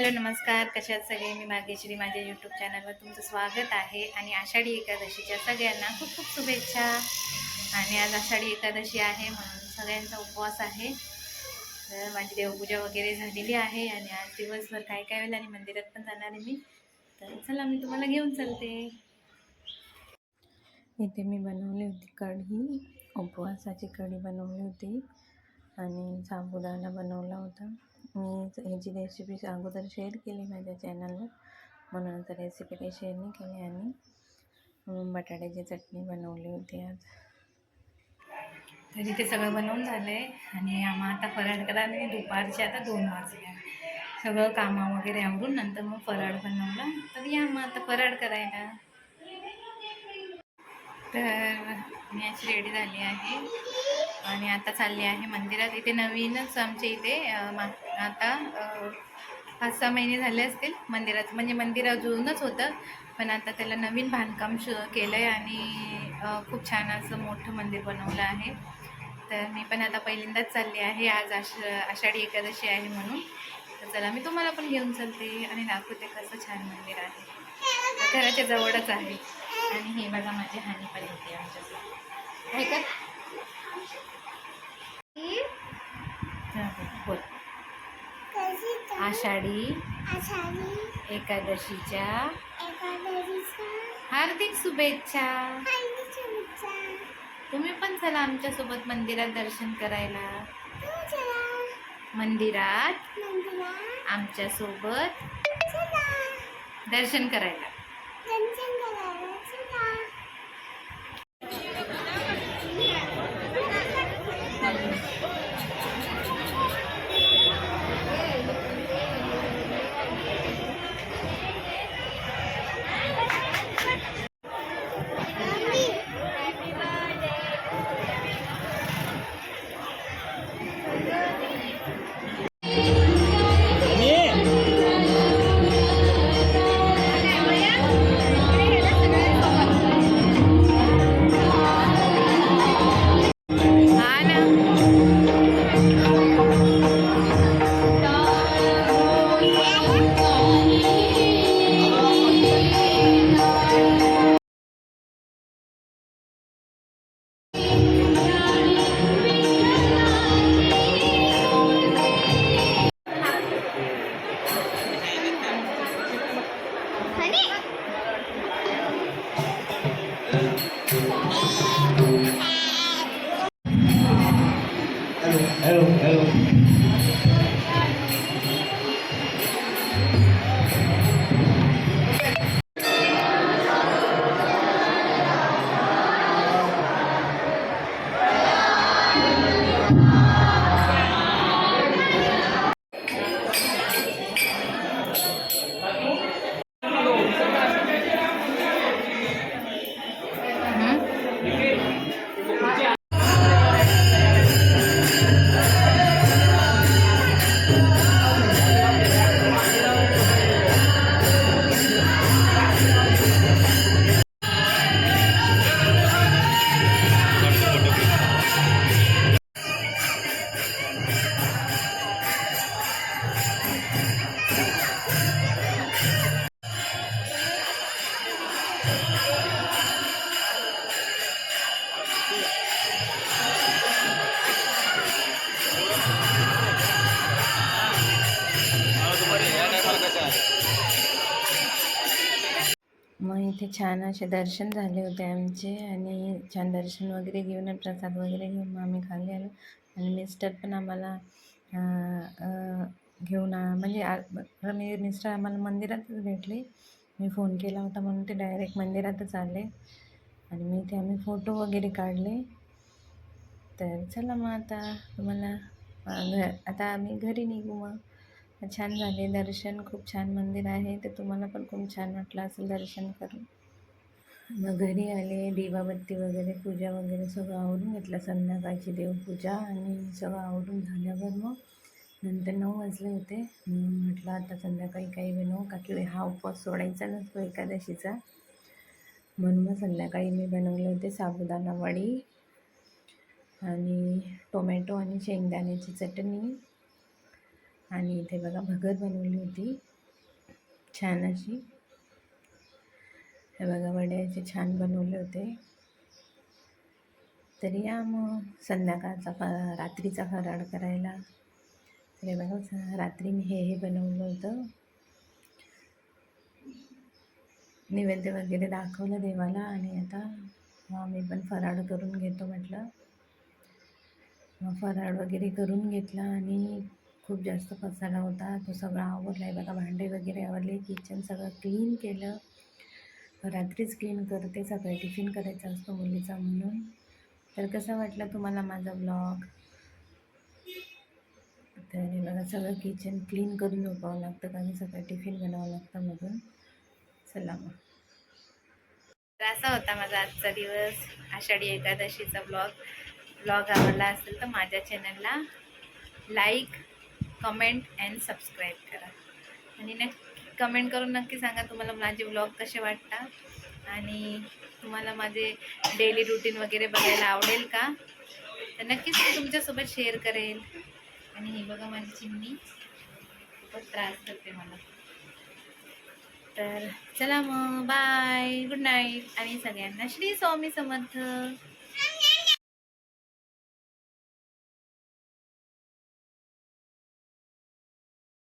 Hello नमस्कार. कशात सगळे? मी भाग्यश्री माझ्या यूट्यूब चॅनलवर तुमचं स्वागत आहे आणि आषाढी एकादशीच्या सगळ्यांना खूप खूप शुभेच्छा. आणि आज आषाढी एकादशी आहे म्हणून सगळ्यांचा उपवास आहे. तर माझी देवपूजा वगैरे झालेली आहे आणि आज दिवसभर काय काय होईल आणि मंदिरात पण जाणार आहे मी. तर चला मी तुम्हाला घेऊन चालते. इथे मी बनवली होती कढी उपवासाची कढी बनवली होती आणि साबुदाणा बनवला होता. मी ह्याची रेसिपी अगोदर शेअर केली माझ्या चॅनलवर म्हणून आता रेसिपी काही शेअर नाही केली आणि बटाट्याची चटणी बनवली होती आज. तर इथे सगळं बनवून झालं आहे आणि आम्हा आता फराळ करा आणि दुपारचे आता दोन वाजले. सगळं कामं वगैरे आवरून नंतर मग फराळ बनवलं. तर या मग आता फराळ करायला. तर मी अशी रेडी झाली आहे. आणि आता चालली आहे मंदिरात. इथे नवीनच आमच्या इथे मा- आता पाच सहा महिने झाले असतील मंदिराचं म्हणजे मंदिर अजूनच होतं पण आता त्याला नवीन बांधकाम श केलं आहे आणि खूप छान असं मोठं मंदिर बनवलं आहे. तर मी पण आता पहिल्यांदाच चालली आहे. आज आष आषाढी एकादशी आहे म्हणून. तर चला मी तुम्हाला पण घेऊन चालते आणि दाखवते कसं छान मंदिर आहे. घराच्या जवळच आहे. आणि हे बघा माझी हानी पण येते आमच्यासोबत. आहे का हा, बोल आषाढी एकादशीच्या एकादशीचा हार्दिक शुभेच्छा. तुम्ही पण चला आमच्यासोबत मंदिरात दर्शन करायला. तुमच्या मंदिरात आमच्यासोबत चला. दर्शन करायला. दर्शन करायला Hello, hello. इथे छान असे दर्शन झाले होते आमचे आणि छान दर्शन वगैरे घेऊन प्रसाद वगैरे घेऊन मग आम्ही खाली आलो आणि मिस्टर पण आम्हाला घेऊन म्हणजे मी मिस्टर आम्हाला मंदिरातच भेटले. मी फोन केला होता म्हणून ते डायरेक्ट मंदिरातच आले आणि मी इथे आम्ही फोटो वगैरे काढले. तर चला मग आता तुम्हाला आता आम्ही घरी निघू मग. छान झाले. दर्शन खूप छान मंदिर आहे. तर तुम्हाला पण खूप छान वाटलं असेल दर्शन करून. मग घरी आले दिवाबत्ती वगैरे पूजा वगैरे सगळं आवरून घेतलं. संध्याकाळची देवपूजा आणि सगळं आवरून झाल्यावर मग नंतर नऊ वाजले होते. म्हटलं आता संध्याकाळी काही बनवू का? की हा उपवास सोडायचा नसतो एकादशीचा. म्हणून मग संध्याकाळी मी बनवले होते साबुदाणा वडी आणि टोमॅटो आणि शेंगदाण्याची चटणी. आणि इथे बघा भगर बनवली होती छान अशी हे बघा वडे असे छान बनवले होते. तरी या मग संध्याकाळचा फ रात्रीचा फराळ करायला. तरी हे बघा स- रात्री मी हे हे बनवलं होतं. नैवेद्य वगैरे दाखवलं देवाला आणि आता मी पण फराळ करून घेतो म्हटलं. मग फराळ वगैरे करून घेतला आणि खूप जास्त पसारा होता. तो सगळा आवरला. आहे बघा भांडे वगैरे आवरले. किचन सगळं क्लीन केलं. रात्रीच क्लीन करते. सकाळी टिफिन करायचा असतो मुलीचा म्हणून. तर कसा वाटला तुम्हाला माझा ब्लॉग तर बघा सगळं किचन क्लीन करून झोपावं लागतं. कारण सकाळी टिफिन बनवावं लागतं मधून. चला मग. तर असा होता माझा आजचा दिवस. आषाढी एकादशीचा ब्लॉग ब्लॉग आवडला असेल तर माझ्या चॅनलला लाईक कमेंट अँड सबस्क्राईब करा. आणि नक्की कमेंट करून नक्की सांगा तुम्हाला माझे ब्लॉग कसे वाटतात आणि तुम्हाला माझे डेली रुटीन वगैरे बघायला आवडेल का? तर नक्कीच मी तुमच्यासोबत शेअर करेल. आणि ही बघा माझी चिमणी. खूपच त्रास करते मला. तर चला मग बाय गुड नाईट आणि सगळ्यांना श्री स्वामी समर्थ.